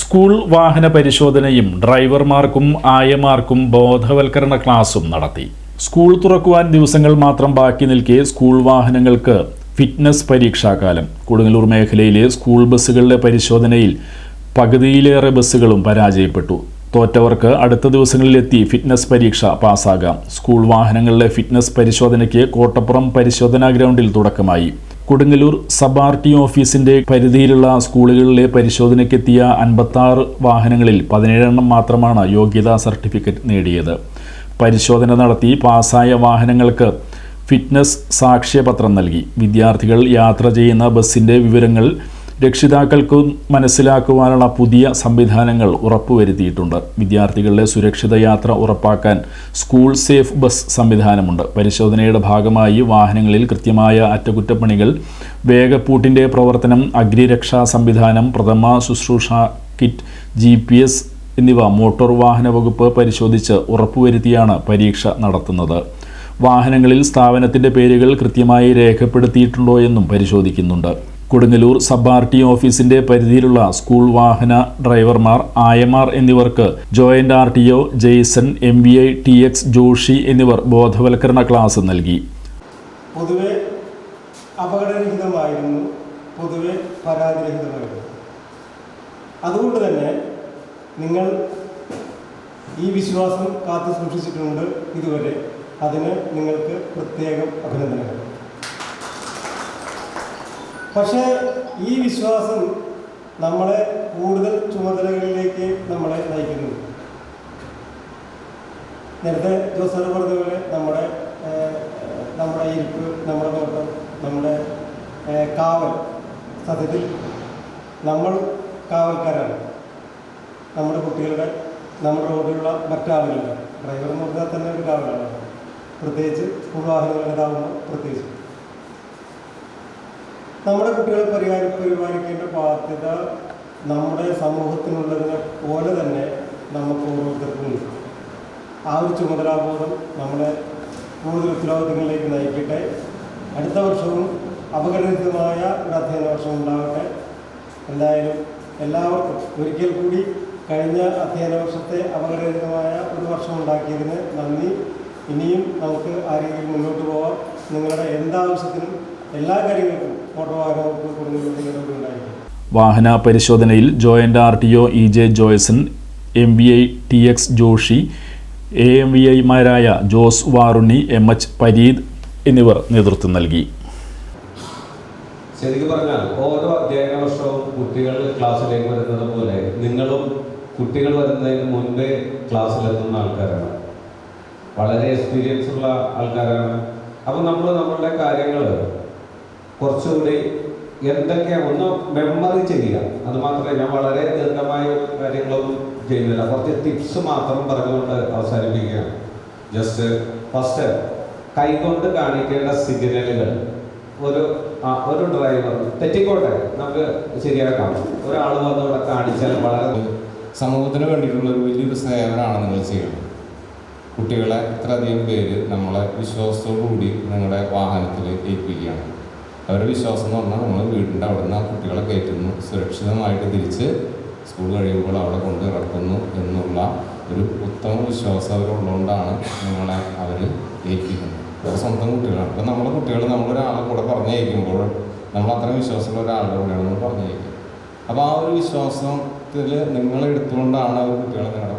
School വാഹന പരിശോധനയും ഡ്രൈവർമാർക്കും ആയമാർക്കും ബോധവൽക്കരണ ക്ലാസും നടത്തി. സ്കൂൾ തുറക്കുവാൻ ദിവസങ്ങൾ മാത്രം ബാക്കി നിൽക്കെ സ്കൂൾ വാഹനങ്ങൾക്ക് ഫിറ്റ്നസ് പരീക്ഷാകാലം. കൊടുങ്ങല്ലൂർ മേഖലയിലെ സ്കൂൾ ബസ്സുകളുടെ പരിശോധനയിൽ പകുതിയിലേറെ ബസ്സുകളും പരാജയപ്പെട്ടു. തോറ്റവർക്ക് അടുത്ത ദിവസങ്ങളിലെത്തി ഫിറ്റ്നസ് പരീക്ഷ പാസ്സാകാം സ്കൂൾ വാഹനങ്ങളിലെ ഫിറ്റ്നസ് പരിശോധനയ്ക്ക് കോട്ടപ്പുറം പരിശോധനാ ഗ്രൗണ്ടിൽ തുടക്കമായി. കൊടുങ്ങല്ലൂർ സബ് ആർ ടി ഓഫീസിന്റെ പരിധിയിലുള്ള സ്കൂളുകളിലെ പരിശോധനയ്ക്കെത്തിയ അൻപത്താറ് വാഹനങ്ങളിൽ പതിനേഴെണ്ണം മാത്രമാണ് യോഗ്യതാ സർട്ടിഫിക്കറ്റ് നേടിയത്. പരിശോധന നടത്തി പാസായ വാഹനങ്ങൾക്ക് ഫിറ്റ്നസ് സാക്ഷ്യപത്രം നൽകി. വിദ്യാർത്ഥികൾ യാത്ര ചെയ്യുന്ന ബസ്സിന്റെ വിവരങ്ങൾ രക്ഷിതാക്കൾക്ക് മനസ്സിലാക്കുവാനുള്ള പുതിയ സംവിധാനങ്ങൾ ഉറപ്പുവരുത്തിയിട്ടുണ്ട്. വിദ്യാർത്ഥികളുടെ സുരക്ഷിത യാത്ര ഉറപ്പാക്കാൻ സ്കൂൾ സേഫ് ബസ് സംവിധാനമുണ്ട്. പരിശോധനയുടെ ഭാഗമായി വാഹനങ്ങളിൽ കൃത്യമായ അറ്റകുറ്റപ്പണികൾ വേഗപ്പൂട്ടിന്റെ പ്രവർത്തനം അഗ്നിരക്ഷാ സംവിധാനം പ്രഥമ ശുശ്രൂഷ കിറ്റ് ജി എന്നിവ മോട്ടോർ വാഹന വകുപ്പ് പരിശോധിച്ച് ഉറപ്പുവരുത്തിയാണ് പരീക്ഷ നടത്തുന്നത്. വാഹനങ്ങളിൽ സ്ഥാപനത്തിന്റെ പേരുകൾ കൃത്യമായി രേഖപ്പെടുത്തിയിട്ടുണ്ടോ എന്നും പരിശോധിക്കുന്നുണ്ട്. കൊടുങ്ങല്ലൂർ സബ് ആർ ടി ഓഫീസിന്റെ പരിധിയിലുള്ള സ്കൂൾ വാഹന ഡ്രൈവർമാർ ആയമാർ എന്നിവർക്ക് joint R T O Jason M V I T X Joshi എന്നിവർ ബോധവൽക്കരണ ക്ലാസ് നൽകി. പൊതുവെ അപകടരഹിതമായിരുന്നു പൊതുവെ പരാതിരഹിതമായിരുന്നു. അതുകൊണ്ട് തന്നെ നിങ്ങൾ ഈ വിശ്വാസം കാത്തു സൂക്ഷിച്ചിട്ടുണ്ട് ഇതുവരെ. അതിന് നിങ്ങൾക്ക് പ്രത്യേകം അഭിനന്ദനങ്ങൾ. പക്ഷേ ഈ വിശ്വാസം നമ്മളെ കൂടുതൽ ചുമതലകളിലേക്ക് നമ്മളെ നയിക്കുന്നു. നേരത്തെ ജോസർ പറഞ്ഞതുപോലെ പോലെ നമ്മുടെ നമ്മുടെ ഇരിപ്പ് നമ്മുടെ നോട്ടം നമ്മുടെ കാവൽ. സത്യത്തിൽ നമ്മൾ കാവൽക്കാരാണ്. നമ്മുടെ കുട്ടികളുടെ നമ്മുടെ റോഡിലുള്ള മറ്റാളുകളുടെ. ഡ്രൈവർ എന്ന് പറഞ്ഞാൽ തന്നെ ഒരു കാവലാണ്. പ്രത്യേകിച്ച് സ്കൂൾ വാഹനങ്ങളുടേതാവുമ്പോൾ പ്രത്യേകിച്ച്. നമ്മുടെ കുട്ടികളെ പരിഹാര പരിപാലിക്കേണ്ട ബാധ്യത നമ്മുടെ സമൂഹത്തിനുള്ളതിനെ പോലെ തന്നെ നമുക്ക് ഓരോരുത്തർക്കും ആ ഒരു ചുമതലാബോധം നമ്മളെ കൂടുതൽ ഉത്തരവാദിത്തങ്ങളിലേക്ക് നയിക്കട്ടെ. അടുത്ത വർഷവും അപകടരഹിതമായ ഒരു അധ്യയന വർഷം ഉണ്ടാവട്ടെ എന്തായാലും എല്ലാവർക്കും ഒരിക്കൽ കൂടി കഴിഞ്ഞ അധ്യയന വർഷത്തെ അപകടരഹിതമായ ഒരു വർഷം ഉണ്ടാക്കിയതിന് നന്ദി. ഇനിയും നമുക്ക് ആ രീതിയിൽ മുന്നോട്ട് പോവാം. നിങ്ങളുടെ എന്താവശ്യത്തിനും എല്ലാ കാര്യങ്ങൾക്കും മോട്ടോർ വാഹന വകുപ്പ് നിങ്ങളുടെ ഉണ്ടായിരിക്കും. വാഹന പരിശോധനയിൽ joint R T O E J Joyson M V I T X Joshi A M V ഐമാരായ ജോസ് വാറുണ്ണി എം എച്ച് പരീദ് എന്നിവർ നേതൃത്വം നൽകി. ശരിക്കും പറഞ്ഞാൽ ഓരോ അധ്യയന വർഷവും കുട്ടികൾ ക്ലാസ്സിലേക്ക് വരുന്നത് പോലെ നിങ്ങളും കുട്ടികൾ വരുന്നതിന് മുൻപേ ക്ലാസ്സിലെത്തുന്ന ആൾക്കാരാണ്. വളരെ എക്സ്പീരിയൻസ് ഉള്ള ആൾക്കാരാണ്. അപ്പം നമ്മൾ നമ്മളുടെ കാര്യങ്ങൾ കുറച്ചുകൂടി എന്തൊക്കെ ഒന്ന് മെമ്മറി ചെയ്യുക. അത് മാത്രമേ ഞാൻ വളരെ ദീർഘമായ കാര്യങ്ങളൊന്നും ചെയ്യുന്നില്ല. കുറച്ച് ടിപ്സ് മാത്രം പറഞ്ഞുകൊണ്ട് അവസാനിപ്പിക്കുകയാണ്. ജസ്റ്റ് ഫസ്റ്റ് കൈകൊണ്ട് കാണിക്കേണ്ട സിഗ്നലുകൾ ഒരു ഒരു ഡ്രൈവർ തെറ്റിക്കോട്ടെ നമുക്ക് ശരിയാക്കാം. ഒരാൾ വന്ന് ഇവിടെ കാണിച്ചാൽ വളരെ സമൂഹത്തിന് വേണ്ടിയിട്ടുള്ള ഒരു വലിയൊരു സേവനമാണ് നിങ്ങൾ ചെയ്യുന്നത് കുട്ടികളെ ഇത്രയധികം പേര് നമ്മളെ വിശ്വാസത്തോടു കൂടി നിങ്ങളുടെ വാഹനത്തിൽ ഏൽപ്പിക്കുകയാണ്. അവരുടെ വിശ്വാസം എന്ന് പറഞ്ഞാൽ നമ്മൾ വീടിന്റെ അവിടെ നിന്ന് ആ കുട്ടികളെ കയറ്റുന്നു. സുരക്ഷിതമായിട്ട് തിരിച്ച് സ്കൂൾ കഴിയുമ്പോൾ അവിടെ കൊണ്ട് ഇറക്കുന്നു എന്നുള്ള ഒരു ഉത്തമ വിശ്വാസം അവരുള്ളതുകൊണ്ടാണ് നമ്മളെ അവർ ഏൽപ്പിക്കുന്നത്. അവർ സ്വന്തം കുട്ടികളാണ്. അപ്പം നമ്മുടെ കുട്ടികൾ നമ്മളൊരാളെ കൂടെ പറഞ്ഞയക്കുമ്പോൾ നമ്മൾ അത്രയും വിശ്വാസമുള്ള ഒരാളുടെ കൂടെയാണ് നമ്മൾ പറഞ്ഞയക്കുക അപ്പോൾ ആ ഒരു വിശ്വാസത്തിൽ നിങ്ങളെടുത്തുകൊണ്ടാണ് അവർ കുട്ടികളെ നിങ്ങളുടെ